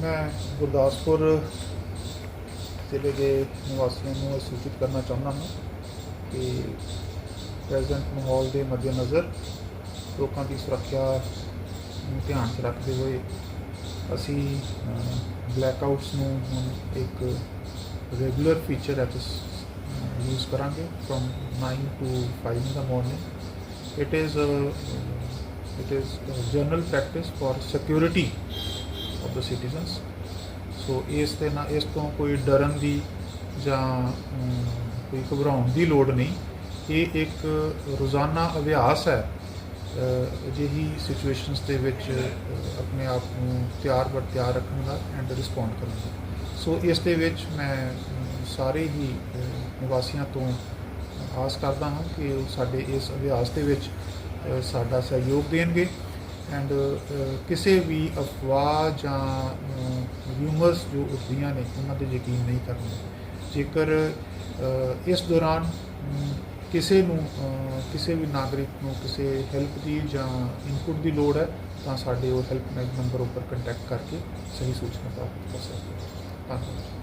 ਮੈਂ ਗੁਰਦਾਸਪੁਰ ਜ਼ਿਲ੍ਹੇ ਦੇ ਨਿਵਾਸੀਆਂ ਨੂੰ ਸੂਚਿਤ ਕਰਨਾ ਚਾਹੁੰਦਾ ਹਾਂ ਕਿ ਪ੍ਰੈਜ਼ੈਂਟ ਮਾਹੌਲ ਦੇ ਮੱਦੇਨਜ਼ਰ ਲੋਕਾਂ ਦੀ ਸੁਰੱਖਿਆ ਨੂੰ ਧਿਆਨ 'ਚ ਰੱਖਦੇ ਹੋਏ ਅਸੀਂ ਬਲੈਕਆਊਟਸ ਨੂੰ ਹੁਣ ਇੱਕ ਰੈਗੂਲਰ ਫੀਚਰ ਐਪਸ ਯੂਜ਼ ਕਰਾਂਗੇ from 9 to 5 in the morning it is it is general practice for security of the citizens so ਇਸ ਤੇ ਨਾ ਇਸ ਤੋਂ ਕੋਈ ਡਰਨ ਦੀ ਜਾਂ ਕੋਈ ਘਬਰਾਉਣ ਦੀ ਲੋੜ ਨਹੀਂ। ਇਹ ਇੱਕ ਰੋਜ਼ਾਨਾ ਅਭਿਆਸ ਹੈ। ਅਜਿਹੀ ਸਿਚੁਏਸ਼ਨਸ ਦੇ ਵਿੱਚ ਆਪਣੇ ਆਪ ਨੂੰ ਤਿਆਰ ਬਰ ਤਿਆਰ ਰੱਖਣ ਦਾ ਐਂਡ ਰਿਸਪੌਂਡ ਕਰਨ ਦਾ। ਸੋ ਇਸ ਦੇ ਵਿੱਚ ਮੈਂ ਸਾਰੇ ਹੀ ਨਿਵਾਸੀਆਂ ਤੋਂ ਆਸ ਕਰਦਾ ਹਾਂ ਕਿ ਉਹ ਸਾਡੇ ਇਸ ਅਭਿਆਸ ਦੇ ਵਿੱਚ ਸਾਡਾ ਸਹਿਯੋਗ ਦੇਣਗੇ। ਐਂਡ uh, ਕਿਸੇ ਵੀ ਅਫਵਾਹ ਜਾਂ ਰਿਊਮਰਸ ਜੋ ਉੱਠਦੀਆਂ ਨੇ, ਉਹਨਾਂ ਤੇ ਯਕੀਨ ਨਹੀਂ ਕਰਨਾ। ਜੇਕਰ ਇਸ ਦੌਰਾਨ ਕਿਸੇ ਨੂੰ ਕਿਸੇ ਵੀ ਨਾਗਰਿਕ ਨੂੰ ਕਿਸੇ ਹੈਲਪ ਦੀ ਜਾਂ ਇਨਪੁਟ ਦੀ ਲੋੜ ਹੈ, ਤਾਂ ਸਾਡੇ ਉਹ ਹੈਲਪਲਾਈਨ ਨੰਬਰ ਉੱਪਰ ਕੰਟੈਕਟ ਕਰਕੇ ਸਹੀ ਸੂਚਨਾ ਪ੍ਰਾਪਤ ਕਰ ਸਕਦੇ ਹੋ। ਧੰਨਵਾਦ।